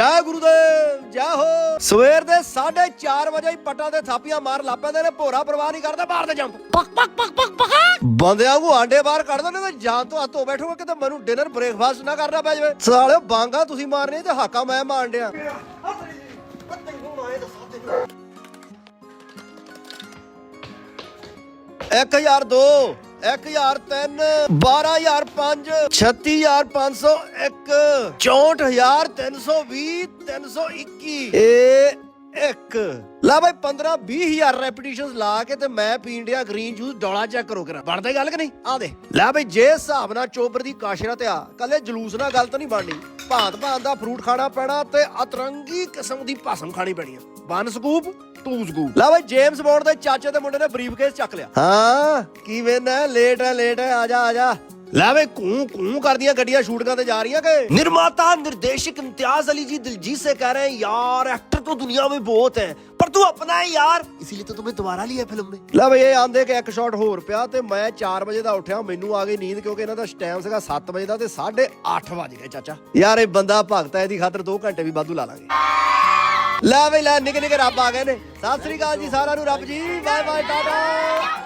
ਜੈ ਗੁਰੂਦੇਵ ਜੈ ਹੋ। ਸਵੇਰ ਦੇ 4:30 ਵਜੇ ਹੀ ਪੱਟਾਂ ਤੇ ਥਾਪੀਆਂ ਮਾਰ ਲੱਪੈਂਦੇ ਨੇ ਭੋਰਾ ਪਰਵਾਹ ਨਹੀਂ ਕਰਦੇ ਬਾਹਰ ਤੇ ਜੰਪ। ਪਕ ਪਕ ਪਕ ਪਕ ਪਕ। ਬੰਦਿਆਂ ਨੂੰ ਆਂਡੇ ਬਾਹਰ ਕੱਢ ਦਿੰਦੇ ਤੇ ਜਾਂ ਤੋਂ ਹੱਥੋਂ ਬੈਠੋਗੇ ਕਿਤੇ ਮੈਨੂੰ ਡਿਨਰ ਬ੍ਰੇਕਫਾਸਟ ਨਾ ਕਰਨਾ ਪੈ ਜਾਵੇ। ਸਾਲਿਓ ਬਾਂਗਾ ਤੁਸੀਂ ਮਾਰਨੀ ਤੇ ਹਾਕਾ ਮੈਂ ਮਾਰਨ ਡਿਆ। ਇੱਕ ਹਜ਼ਾਰ ਦੋ। ਇੱਕ ਹਜ਼ਾਰ ਤਿੰਨ 12005 36501 64320 321 ਇਹ ਇੱਕ। ਲਾ ਬਾਈ 15 20000 ਰੈਪੀਟੀਸ਼ਨਸ ਲਾ ਕੇ ਤੇ ਮੈਂ ਪੀਣ ਡਿਆ ਗ੍ਰੀਨ ਜੂਸ ਡੋਲਾ ਚੈੱਕ ਕਰੋ ਕਰਾ। ਬਣਦਾ ਗੱਲ ਕਿ ਨਹੀਂ? ਆ ਦੇ ਲੈ ਬਾਈ ਜੇ ਹਿਸਾਬ ਨਾਲ ਚੋਬਰ ਦੀ ਕਾਸ਼ਰਤ ਆ ਕੱਲੇ ਜਲੂਸ ਨਾਲ ਗੱਲ ਤਾਂ ਨਹੀਂ ਬਣਨੀ। ਭਾਂਤ ਭਾਂਤ ਦਾ ਫਰੂਟ ਖਾਣਾ ਪੈਣਾ ਤੇ ਅਤਰੰਗੀ ਕਿਸਮ ਦੀ ਭਸਮ ਖਾਣੀ ਪੈਣੀ ਆ। ਵਨ ਸਕੂਪ ਟੂ ਸਕੂਪ ਲੈ ਬਾਈ ਜੇਮਸ ਬੌਂਡ ਦੇ ਚਾਚੇ ਦੇ ਮੁੰਡੇ ਨੇ ਬਰੀਫਕੇਸ ਚੱਕ ਲਿਆ। ਹਾਂ। ਕੀ ਵੇਨਾ ਲੇਟ ਹੈ ਲੇਟ ਹੈ ਆ ਜਾ ਆ ਜਾ। ਲੈ ਵੇ ਕੂੰ ਕੂੰ ਕਰਦੀਆਂ ਗੱਡੀਆਂ ਸ਼ੂਟਿੰਗਾਂ ਤੇ ਜਾ ਰਹੀਆਂ ਕਿ निर्माता निर्देशक इम्तियाज अली जी दिलजीत से कह रहे हैं यार एक्टर तो दुनिया में बहुत है पर तू अपना है यार इसीलिए तो तुम्हें दोबारा लिया फिल्म में ਲੈ ਬਈ ਇਹ ਆਂਦੇ ਕਿ ਇੱਕ ਸ਼ਾਟ ਹੋਰ ਪਿਆ ਤੇ ਮੈਂ 4 ਵਜੇ ਦਾ ਉੱਠਿਆ ਮੈਨੂੰ ਆ ਗਈ ਨੀਂਦ ਕਿਉਂਕਿ ਇਹਨਾਂ ਦਾ ਟਾਈਮ ਸੀਗਾ 7 ਵਜੇ ਦਾ ਤੇ 8:30 ਵਜ ਗਏ ਚਾਚਾ ਯਾਰ ਇਹ ਬੰਦਾ ਭਗਤ ਹੈ ਇਹਦੀ ਖਾਤਰ 2 ਘੰਟੇ ਵੀ ਵਾਧੂ ਲਾ ਲਾਂਗੇ ਲੈ ਬਈ ਲੈ ਨਿੱਕੇ ਨਿੱਕੇ ਰੱਬ ਆ ਗਏ ਨੇ ਸਤਿ ਸ੍ਰੀ ਅਕਾਲ ਜੀ ਸਾਰਿਆਂ ਨੂੰ ਰੱਬ ਜੀ ਬਾਏ ਬਾਏ ਟਾਟਾ